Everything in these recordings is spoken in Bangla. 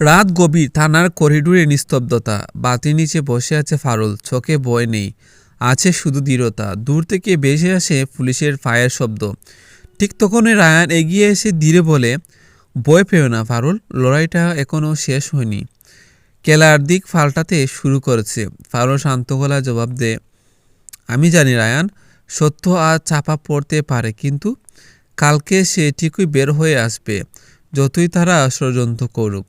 রাত গভীর থানার করিডোরে নিস্তব্ধতা। বাতির নিচে বসে আছে ফারুল, চোখে বয় নেই। আছে শুধু দৃঢ়তা। দূর থেকে ভেসে আসে পুলিশের ফায়ার শব্দ। ঠিক তখনই রায়ান এগিয়ে এসে ধীরে বলে বয় পেও না ফারুল, লড়াইটা এখনও শেষ হয়নি। কেলার দিক পাল্টাতে শুরু করেছে। ফারুল শান্ত গলায় জবাব দে আমি জানি রায়ান, সত্য আর চাপা পড়তে পারে, কিন্তু কালকে সে ঠিকই বের হয়ে আসবে, যতই তারা ষড়যন্ত্র করুক।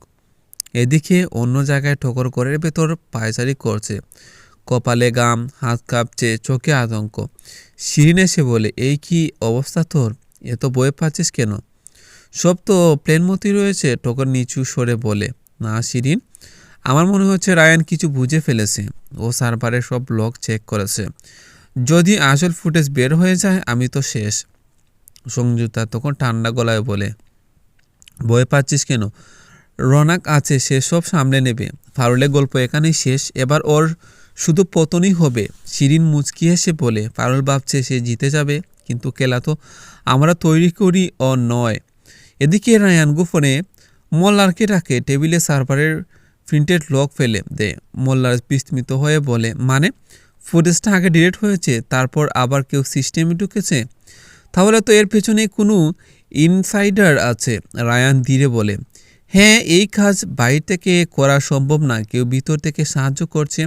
এদিকে অন্য জায়গায় ঠোকর করে ভেতর পায়চারি করছে। কপালে গাম, হাত কাঁপছে, চোখে আতঙ্ক। শিরিন এসে বলে, এই কি অবস্থা তোর? এত বয়ে পাচ্ছিস কেন? সব তো প্লেন মতি রয়েছে, ঠোকর নিচু সরে বলে। না শিরিন, আমার মনে হচ্ছে রায়ান কিছু বুঝে ফেলেছে। ও সার্ভারে সব লক চেক করেছে। যদি আসল ফুটেজ বের হয়ে যায়, আমি তো শেষ। সংযুক্তা তখন ঠান্ডা গলায় বলে ভয় পাচ্ছিস কেন? রনাক আছে, সে সব সামলে নেবে। ফারুলের গল্প এখানেই শেষ। এবার ওর শুধু পতনই হবে, শিরিন মুচকি হেসে বলে, ফারুল ভাবছে সে জিতে যাবে, কিন্তু খেলা তো আমরা তৈরি করি ও নয়। এদিকে রায়ান গুফনে মোল্লারকে ডাকে, টেবিলে সার্ভারের প্রিন্টেড লক ফেলে দে। মোল্লার বিস্মিত হয়ে বলে মানে? ফুটেজটা আগে ডিলিট হয়েছে, তারপর আবার কেউ সিস্টেমে ঢুকেছে? তাহলে তো এর পেছনে কোনো ইনসাইডার আছে, রায়ান ধীরে বলে। হ্যাঁ এই কাজ বাইরে থেকে করা সম্ভব না, কেউ ভিতর থেকে সাহায্য করছে।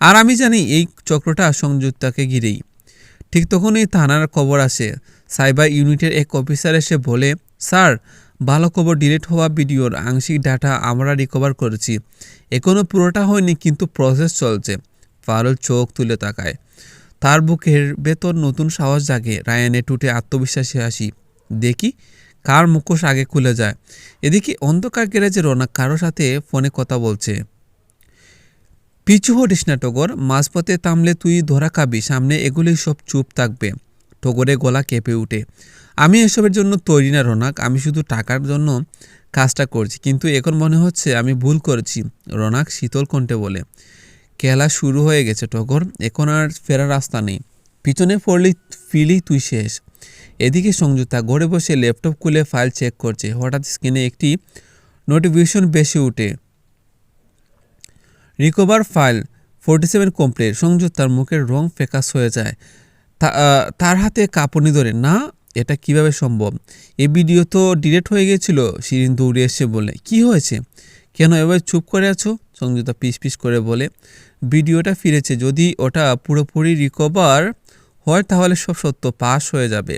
আর আমি জানি এই চক্রটা সংযুক্তাকে ঘিরেই। ঠিক তখনই থানার খবর আসে। সাইবার ইউনিটের এক অফিসার এসে বলে, স্যার, ভালো খবর ডিলিট হওয়া ভিডিওর আংশিক ডাটা আমরা রিকভার করেছি। এখনও পুরোটা হয়নি, কিন্তু প্রসেস চলছে। ফারুল চোখ তুলে তাকায়। তার বুকের ভেতর নতুন সাহস জাগে। রায়ানে টুটে আত্মবিশ্বাসী হাসি। দেখি কার মুখোশ আগে খুলে যায়? এদিকে অন্ধকার গ্যারেজে রোনাক কারোর সাথে ফোনে কথা বলছে। পিছু হটিস না টগর, মাঝপথে থামলে তুই ধরা খাবি, সামনে এগুলি সব চুপ থাকবে। টগরে গলা কেঁপে উঠে। আমি এসবের জন্য তৈরি না, রোনাক। আমি শুধু টাকার জন্য কাজটা করছি, কিন্তু এখন মনে হচ্ছে আমি ভুল করেছি, রোনাক শীতল কণ্ঠে বলে। খেলা শুরু হয়ে গেছে, টগর। এখন আর ফেরার রাস্তা নেই। পিছনে পড়লেই ফিলি তুই শেষ। এদিকে সংযুক্তা ঘরে বসে ল্যাপটপ খুলে ফাইল চেক করছে। হঠাৎ স্ক্রিনে একটি নোটিফিকেশন বেশি উঠে recover file forty seven complete সংযুক্তার মুখের রং ফেকাস হয়ে যায়। তার হাতে কাঁপুনি ধরে, না, এটা কীভাবে সম্ভব? এই ভিডিও তো ডিলেট হয়ে গেছিল শিরিন দৌড়ে এসে বলে, কি হয়েছে? কেন এবার চুপ করে আছো? সংযুক্তা পিস পিস করে বলে, ভিডিওটা ফিরেছে। যদি ওটা পুরোপুরি রিকভার হয় তাহলে সব সত্য পাস হয়ে যাবে।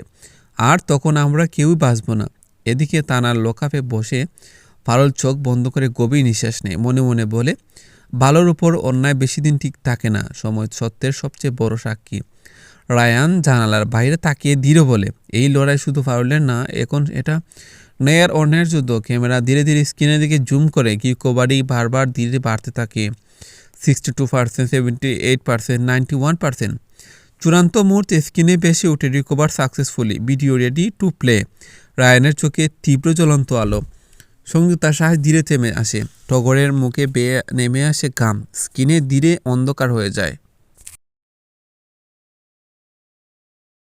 আর তখন আমরা কেউই বাঁচব না। এদিকে তানার লোকাপে বসে ফারল চোখ বন্ধ করে গভীর নিঃশ্বাস নেয়। মনে মনে বলে ভালোর উপর অন্যায় বেশি দিন ঠিক থাকে না। সময় সত্যের সবচেয়ে বড় সাক্ষী। রায়ান জানালার বাইরে তাকিয়ে দৃঢ় বলে, এই লড়াই শুধু ফাউলের না, এখন এটা ন্যায়ের অন্যায়ের যুদ্ধ। ক্যামেরা ধীরে ধীরে স্ক্রিনের দিকে জুম করে, কি কবাডি বারবার ধীরে বাড়তে থাকে। Sixty two percent, seventy eight percent, ninety one percent. চূড়ান্ত মুহূর্তে স্ক্রিনে বেশি উঠে recover successfully video ready to play রায়ানের চোখে তীব্র জ্বলন্ত আলো। তার সাহস ধীরে থেমে আসে। টগরের মুখে বেয়ে নেমে আসে ঘাম। স্কিনে ধীরে অন্ধকার হয়ে যায়।